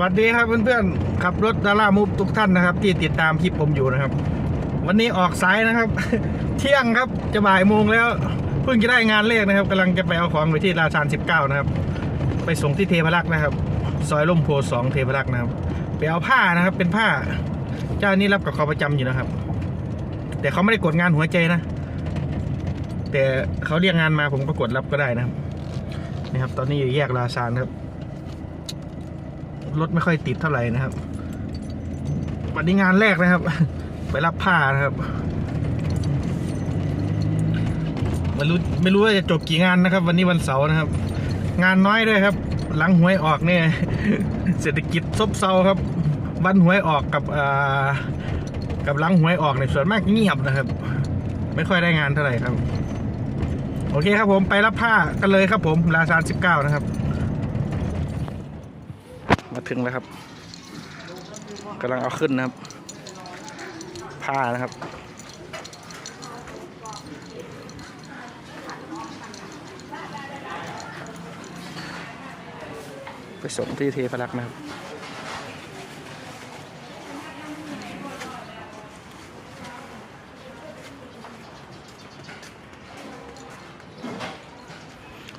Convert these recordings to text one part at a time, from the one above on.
วัสดีครับเพื่อนๆขับรถดารามุฟทุกท่านนะครับ ที่ติดตามคลิปผมอยู่นะครับ วันนี้ออกสายนะครับ เที่ยงครับจะบ่ายโมงแล้วเพิ่งจะได้งานเลขนะครับกำลังจะไปเอาของไปที่ราชาน19 นะครับ ไปส่งที่เทพรักษ์นะครับ ซอยล่มโพสองเทพรักษ์นะครับไปเอาผ้านะครับเป็นผ้า เจ้านี้รับกับเขาประจำอยู่นะครับ แต่เขาไม่ได้กดงานหัวใจนะ แต่เขาเรียกงานมาผมก็กดรับก็ได้นะครับนี่ครับ ตอนนี้อยู่แยกราชานครับ รถไม่ค่อยติดเท่าไหร่นะครับ วันนี้งานแรกนะครับ ไปรับผ้านะครับไม่รู้ไม่รู้ว่าจะจบกี่งานนะครับ วันนี้วันเสาร์นะครับ งานน้อยด้วยครับ หลังหวยออกเนี่ยเศรษฐกิจซบเซาครับวันหวยออกกับอ่ากับหลังหวยออกเนี่ยส่วนมากเงียบนะครับ ไม่ค่อยได้งานเท่าไหร่ครับ โอเคครับผมไปรับผ้ากันเลยครับผมราซานสิบเก้านะครับ มาถึงแล้วครับกำลังเอาขึ้นนะครับ ผ้านะครับ ไปส่งที่เทพรักษ์นะครับ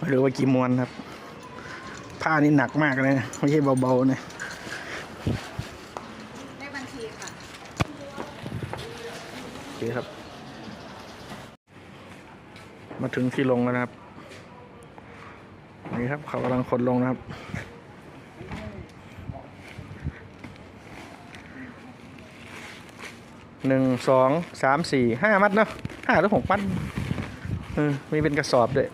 หรือว่ากี่มวนครับ ผ้านี่หนักมากเลยนะไม่ใช่เบาๆนะเลขบัญชีค่ะโอเคครับ มาถึงที่ลงแล้วนะครับ นี่ครับเขากำลังขนลงนะครับหนึ่งสองสามสี่ห้ามัดเนาะห้าหรือหกมัดเออมีเป็นกระสอบด้วย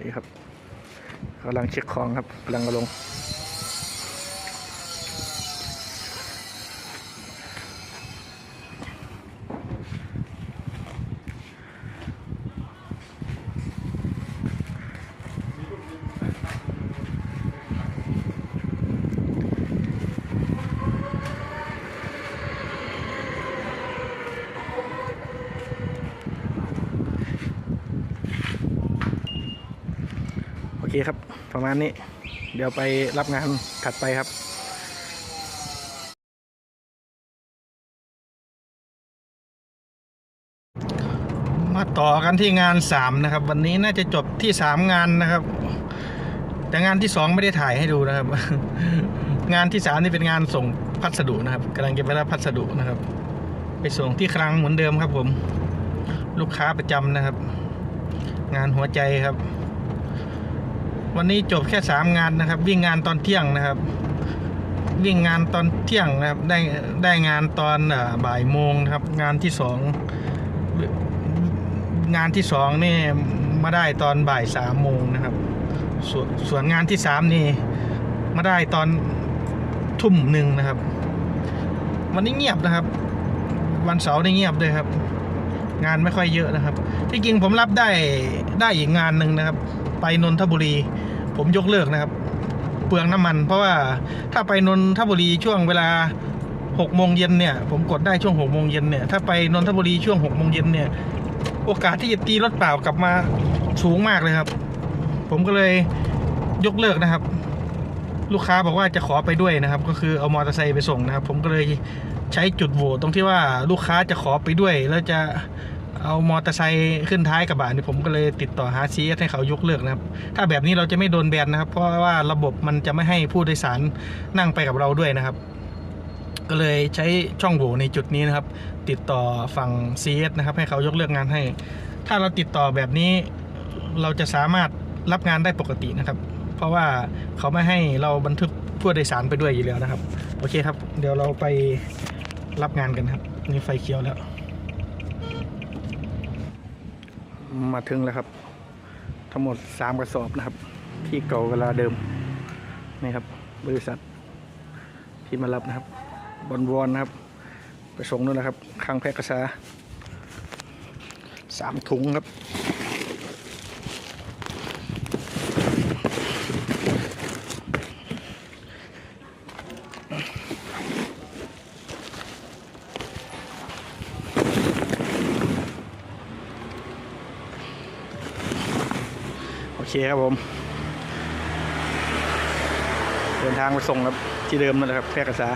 นี่ครับ กำลังเช็คของครับกำลังลงโอเคครับ ประมาณนี้ เดี๋ยวไปรับงานถัดไปครับมาต่อกันที่งานสามนะครับ วันนี้น่าจะจบที่สามงานนะครับ แต่งานที่สองไม่ได้ถ่ายให้ดูนะครับ งานที่สามนี่เป็นงานส่งพัสดุนะครับกำลังจะไปรับพัสดุนะครับ ไปส่งที่คลังเหมือนเดิมครับผม ลูกค้าประจำนะครับ งานหัวใจครับ วันนี้จบแค่สามงานนะครับ วิ่งงานตอนเที่ยงนะครับ วิ่งงานตอนเที่ยงนะครับได้ได้งานตอนอบ่ายโมงครับ งานที่สองงานที่สองนี่มาได้ตอนบ่ายสามโมงนะครับส่วนส่วนงานที่สามนี่มาได้ตอนทุ่มหนึ่งนะครับ วันนี้เงียบนะครับ วันเสาร์นี่เงียบด้วยครับ งานไม่ค่อยเยอะนะครับ ที่จริงผมรับได้ได้อีกงานหนึ่งนะครับ ไปนนทบุรี ผมยกเลิกนะครับ เปลืองน้ำมัน เพราะว่าถ้าไปนนทบุรีช่วงเวลาหกโมงเย็นเนี่ยผมกดได้ช่วงหกโมงเย็นเนี่ยถ้าไปนนทบุรีช่วงหกโมงเย็นเนี่ยโอกาสที่จะตีรถเปล่ากลับมาสูงมากเลยครับ ผมก็เลยยกเลิกนะครับ ลูกค้าบอกว่าจะขอไปด้วยนะครับ ก็คือเอามอเตอร์ไซค์ไปส่งนะครับ ผมก็เลยใช้จุดโหวตตรงที่ว่าลูกค้าจะขอไปด้วยแล้วจะ เอามอเตอร์ไซค์ขึ้นท้ายกระบะนี่ผมก็เลยติดต่อหาซีเอสให้เขายกเลิกนะครับ ถ้าแบบนี้เราจะไม่โดนแบนนะครับ เพราะว่าระบบมันจะไม่ให้ผู้โดยสารนั่งไปกับเราด้วยนะครับ ก็เลยใช้ช่องโหว่ในจุดนี้นะครับ ติดต่อฝั่ง CS นะครับ ให้เขายกเลิกงานให้ ถ้าเราติดต่อแบบนี้เราจะสามารถรับงานได้ปกตินะครับ เพราะว่าเขาไม่ให้เราบันทึกผู้โดยสารไปด้วยอยู่แล้วนะครับ โอเคครับ เดี๋ยวเราไปรับงานกันครับนี่ไฟเขียวแล้ว มาถึงแล้วครับ ทั้งหมดสามกระสอบนะครับ ที่เก่าเวลาเดิมนี่ครับ บริษัทที่มารับนะครับ บอลวอนนะครับ ไปส่งนู่นนะครับข้างแพร่กษาสามถุงครับ เคครับผม เดินทางไปส่งครับที่เดิมนั่นแหละครับแพร่กษา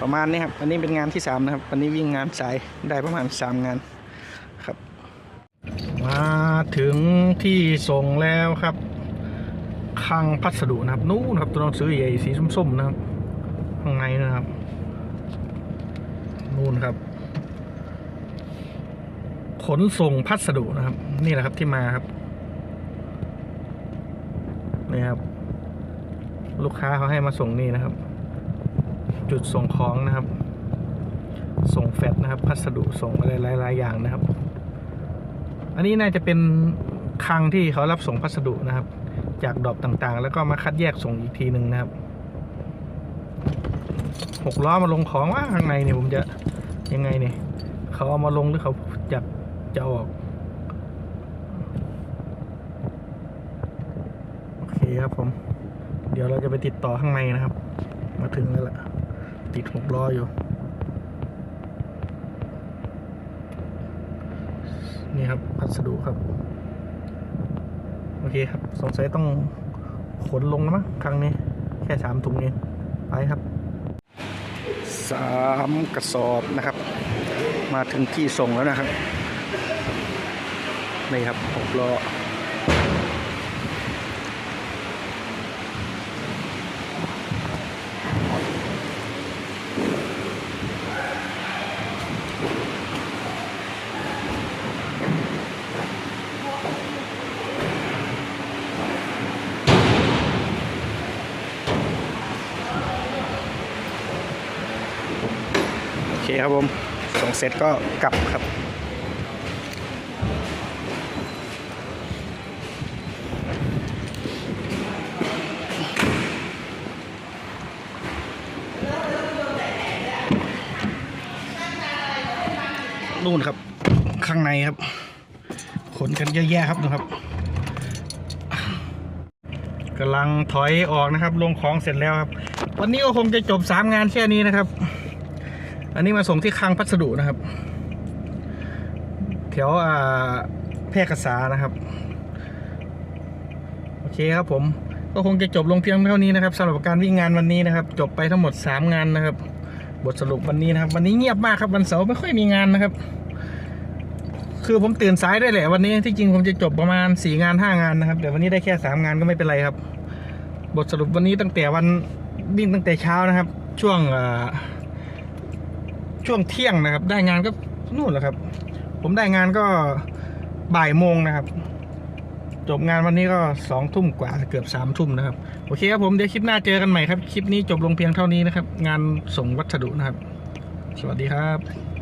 ประมาณนี้ครับอันนี้เป็นงานที่สามนะครับ วันนี้วิ่งงานสายได้ประมาณสามงานครับ มาถึงที่ส่งแล้วครับคลังพัสดุนะครับ นู่นครับตัวหนังสือใหญ่สีส้มๆนะครับข้างในนะครับ นู่นครับ ขนส่งพัสดุนะครับ นี่แหละครับที่มาครับ นี่ครับ ลูกค้าเขาให้มาส่งนี่นะครับ จุดส่งของนะครับ ส่งแฟตนะครับ พัสดุส่งอะไรหลาย ๆ อย่างนะครับ อันนี้น่าจะเป็นคลังที่เขารับส่งพัสดุนะครับ จากดอปต่างๆ แล้วก็มาคัดแยกส่งอีกทีหนึ่งนะครับหกล้อมาลงของว่าข้างในเนี่ยผมจะยังไงเนี่ยเขาเอามาลงหรือเขาจะจะเอาออก โอเคครับผม เดี๋ยวเราจะไปติดต่อข้างในนะครับ มาถึงแล้วล่ะ ติดหกล้ออยู่ นี่ครับพัสดุครับ โอเคครับ สงสัยต้องขนลงแล้วมั้งครั้งนี้ แค่สามถุงเองไปครับสามกระสอบนะครับ มาถึงที่ส่งแล้วนะครับ นี่ครับหกล้อ คครับผมส่งเสร็จก็กลับครับนู่นครับ ข้างในครับ ขนกันเยอะแยะครับดูครับกำลังถอยออกนะครับ ลงของเสร็จแล้วครับ วันนี้ก็คงจะจบสามงานแค่นี้นะครับ อันนี้มาส่งที่คลังพัสดุนะครับแถวอ่าแพร่กษานะครับ โอเคครับผมก็คงจะจบลงเพียงเท่านี้นะครับสำหรับการวิ่งงานวันนี้นะครับ จบไปทั้งหมด 3 งานนะครับ บทสรุปวันนี้นะครับ วันนี้เงียบมากครับวันเสาร์ไม่ค่อยมีงานนะครับ คือผมตื่นสายด้วยแหละ วันนี้ที่จริงผมจะจบประมาณ4งาน5งานนะครับแต่วันนี้ได้แค่3งานก็ไม่เป็นไรครับ บทสรุปวันนี้ตั้งแต่วันวิ่งตั้งแต่เช้านะครับ ช่วงอ่า ช่วงเที่ยงนะครับ ได้งานก็นู่นแหละครับ ผมได้งานก็บ่ายโมงนะครับ จบงานวันนี้ก็สองทุ่มกว่าเกือบสามทุ่มนะครับ โอเคครับผมเดี๋ยวคลิปหน้าเจอกันใหม่ครับ คลิปนี้จบลงเพียงเท่านี้นะครับ งานส่งวัสดุนะครับ สวัสดีครับ